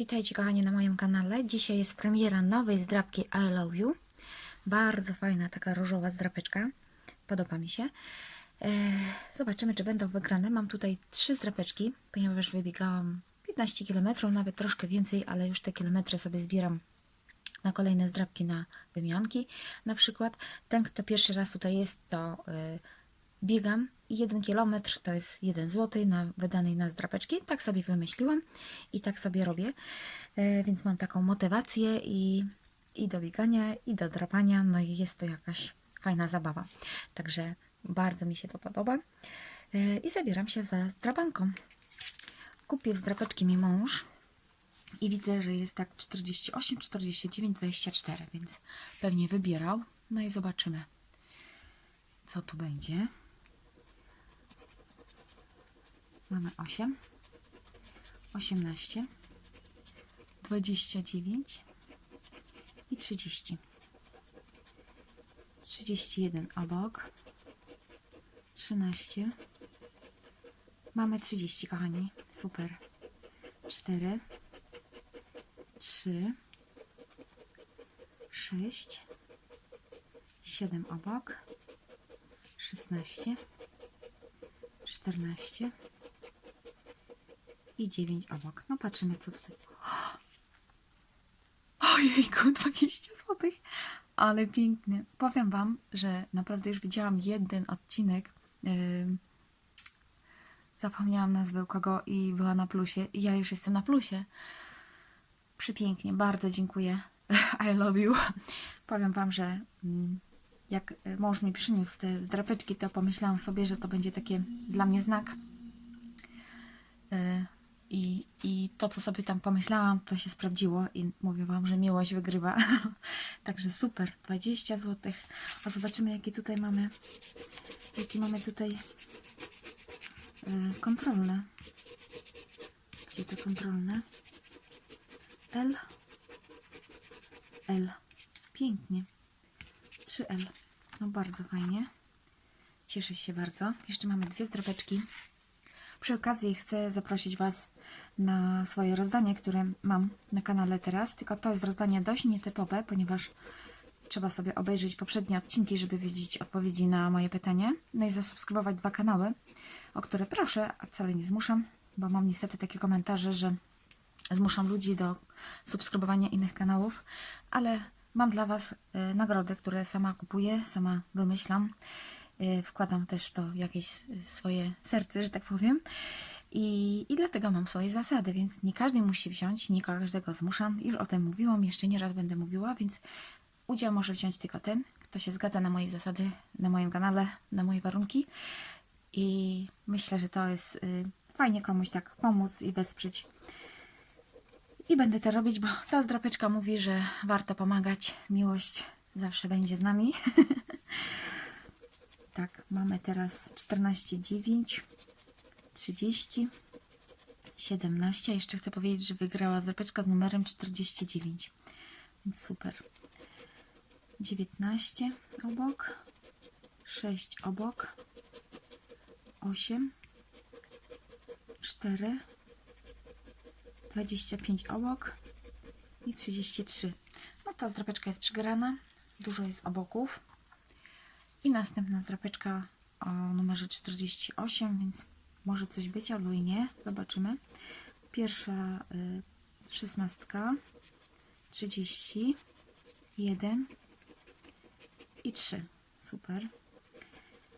Witajcie kochani na moim kanale. Dzisiaj jest premiera nowej zdrapki I Love You. Bardzo fajna taka różowa zdrapeczka. Podoba mi się. Eee, zobaczymy, czy będą wygrane. Mam tutaj trzy zdrapeczki, ponieważ wybiegałam 15 km, nawet troszkę więcej, ale już te kilometry sobie zbieram na kolejne zdrapki na wymianki. Na przykład ten, kto pierwszy raz tutaj jest, to y, biegam i 1 km to jest 1 zł na wydanej na zdrapeczki. Tak sobie wymyśliłam i tak sobie robię. E, więc mam taką motywację i, i do biegania, i do drapania. No i jest to jakaś fajna zabawa. Także bardzo mi się to podoba. E, I zabieram się za drapanką. Kupił zdrapeczki mi mąż i widzę, że jest tak 48, 49, 24, więc pewnie wybierał. No i zobaczymy, co tu będzie. Mamy 8, 18, 29 i 30. 31 obok. 13. Mamy 30, kochani. Super. 4, 3, 6, 7 obok. 16, 14 i 9 obok. No patrzymy, co tutaj. Ojejku, 20 zł. Ale pięknie. Powiem Wam, że naprawdę już widziałam jeden odcinek. Zapomniałam nazwy u kogo i była na plusie. I ja już jestem na plusie. Przepięknie, bardzo dziękuję. I love you. Powiem Wam, że mm, jak mąż mi przyniósł te drapeczki, to pomyślałam sobie, że to będzie takie dla mnie znak. Yy, I, I to, co sobie tam pomyślałam, to się sprawdziło i mówię Wam, że miłość wygrywa. Także super, 20 zł. A zobaczymy, jakie tutaj mamy, jakie mamy tutaj yy, kontrolne. Gdzie to kontrolne? L. L. Pięknie. 3L. No bardzo fajnie. Cieszę się bardzo. Jeszcze mamy dwie zdrapeczki. Przy okazji chcę zaprosić Was na swoje rozdanie, które mam na kanale teraz. Tylko to jest rozdanie dość nietypowe, ponieważ trzeba sobie obejrzeć poprzednie odcinki, żeby wiedzieć odpowiedzi na moje pytanie. No i zasubskrybować dwa kanały, o które proszę, a wcale nie zmuszam, bo mam niestety takie komentarze, że zmuszam ludzi do subskrybowania innych kanałów, ale mam dla Was y, nagrody, które sama kupuję, sama wymyślam. Y, wkładam też w to jakieś y, swoje serce, że tak powiem. I, I dlatego mam swoje zasady, więc nie każdy musi wziąć, nie każdego zmuszam. Już o tym mówiłam, jeszcze nie raz będę mówiła, więc udział może wziąć tylko ten, kto się zgadza na moje zasady, na moim kanale, na moje warunki. I myślę, że to jest y, fajnie komuś tak pomóc i wesprzeć. I będę to robić, bo ta zdrapeczka mówi, że warto pomagać. Miłość zawsze będzie z nami. tak, mamy teraz 14,9, 30, 17. Jeszcze chcę powiedzieć, że wygrała zdrapeczka z numerem 49. Więc super. 19 obok, 6 obok, 8, 4, 25 obok i 33. No ta zdrapeczka jest przegrana, dużo jest oboków. I następna zdrapeczka o numerze 48, więc może coś być albo i nie. Zobaczymy. Pierwsza y, 16, 30, 1 i 3. Super.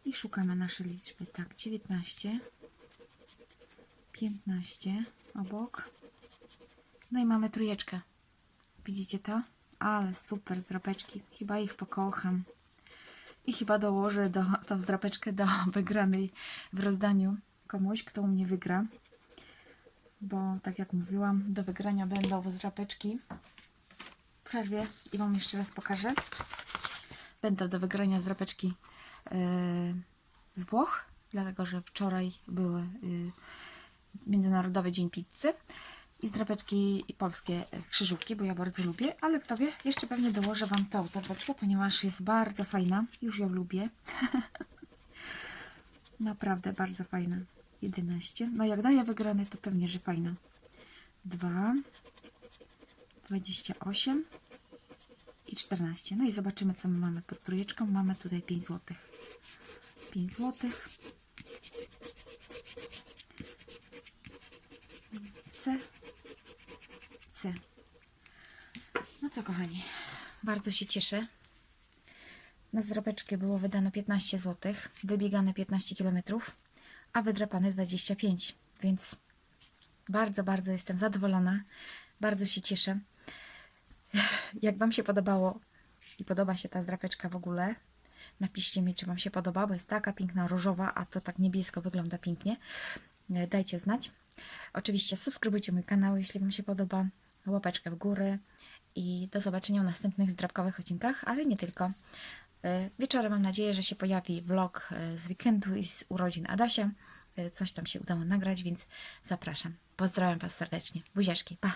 I szukamy nasze liczby. Tak, 19, 15 obok. No i mamy trójeczkę. Widzicie to? Ale super zdrapeczki. Chyba ich pokocham. I chyba dołożę do, tą zdrapeczkę do wygranej w rozdaniu komuś, kto u mnie wygra. Bo tak jak mówiłam, do wygrania będą zdrapeczki. Przerwie i Wam jeszcze raz pokażę. Będą do wygrania zdrapeczki yy, z Włoch, dlatego że wczoraj były yy, Międzynarodowy Dzień Pizzy i zdrapeczki polskie krzyżówki, bo ja bardzo lubię, ale kto wie, jeszcze pewnie dołożę Wam tą zdrapeczkę, ponieważ jest bardzo fajna, już ją lubię. Naprawdę bardzo fajna. 11. No jak daje wygrany, to pewnie, że fajna. 2, 28 i 14. No i zobaczymy, co my mamy pod trójeczką. Mamy tutaj 5 zł. 5 zł. C. C. No co, kochani, bardzo się cieszę. Na zdrapeczkę było wydano 15 zł, wybiegane 15 km, a wydrapane 25, więc bardzo, bardzo jestem zadowolona. Bardzo się cieszę. Jak Wam się podobało i podoba się ta zdrapeczka w ogóle, napiszcie mi, czy Wam się podoba, bo jest taka piękna, różowa, a to tak niebiesko wygląda pięknie. Dajcie znać. Oczywiście subskrybujcie mój kanał, jeśli Wam się podoba. Łapeczkę w górę i do zobaczenia w następnych zdrapkowych odcinkach, ale nie tylko. E, Wieczorem mam nadzieję, że się pojawi vlog e, z weekendu i z urodzin Adasia. E, Coś tam się udało nagrać, więc zapraszam. Pozdrawiam Was serdecznie. Buziaczki, pa!